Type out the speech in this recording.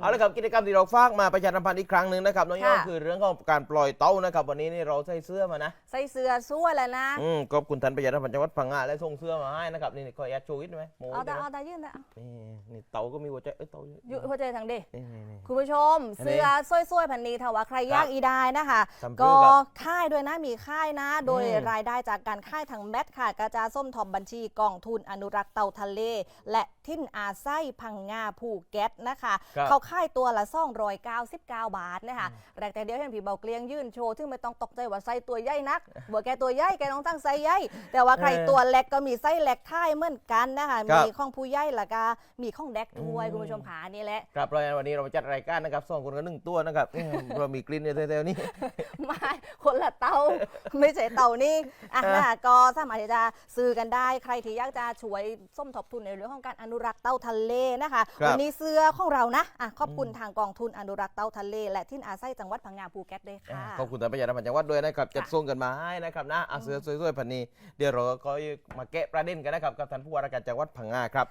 เอาละครับกิจกรรมที่เราฝากมาประชาสัมพันธ์อีกครั้งหนึ่งนะครับน้องย่อค่ะ คือเรื่องของการปล่อยเต้านะครับ วันนี้นี่เราใส่เสื้อมานะใส่เสื้อสู้แล้วนะอืมขอบคุณท่านประชาสัมพันธ์จังหวัดพังงาและส่งเสื้อมาให้นะครับนี่ขอแอดโชว์อิดไหมโมเอาได้ตาไหมเอาตายื่นนะนี่นี่เต่าก็มีหัวใจเอ้ยเต่าอยู่หัวใจทางเด นี่นี่นี่ คุณผู้ชม อันนี้เสื้อสวยๆพันนี้ถ้าว่าใครอยากอีได้นะคะ ทำเพื่ก็อกับค่ายด้วยนะมีค่ายนะ โดยอืมรายได้จากการค่ายทางแมทค่ะกระจาส้มทอมบัญชีกองทุนอนุรักษ์เต่าทะเล และทิ้นอาไส้พังงาภูเก็ตนะคะ ครับ เขาค่ายตัวละซ่องรอยเก้าสิบเก้าบาทนะคะแรกแต่เดียวเห็นผีเบาเกลียงยื่นโชว์ซึ่งไม่ต้องตกใจว่าไส้ตัวใหญ่นักบัวแกตัวใหญ่แกต้องตั้งไส้ใหญ่แต่ว่าใครเออตัวเล็กก็มีไส้เล็กค่ายเหมือนกันนะคะครับมีข้องผู้ใหญ่และก็มีข้องแดกด้วยอืมคุณผู้ชมขานี่แหละครับเราวันนี้เรามาจัดรายการนะครับสองคนกันหนึ่งตัวนะครับอืมเรามีกลิ่นอยู่แถวๆนี้ไม่คนละเตาไม่ใช่เตานี่อะเออนะคะก็สามารถที่จะซื้อกันได้ใครที่อยากจะช่วยส้มทบทุนในเรื่องของการอนุรักษ์เต่าทะเลนะคะครับวันี้เสื้อของเรานะอะขอบคุณทางกองทุนอนุรักษ์เต่าทะเล และที่อาศัยจังหวัดพังงาภูเก็ตด้วยอ่าค่ะ ขอบคุณท่านประชาสัมพันธ์จังหวัดด้วยนะครับจัดค่ะส่งกันมาให้นะครับนะอะเสื้อสวยๆพันนี้ เดี๋ยวเราก็มาแกะประเด็นกันนะครับกับท่านผู้ว่าราชการจังหวัดพังงาครับ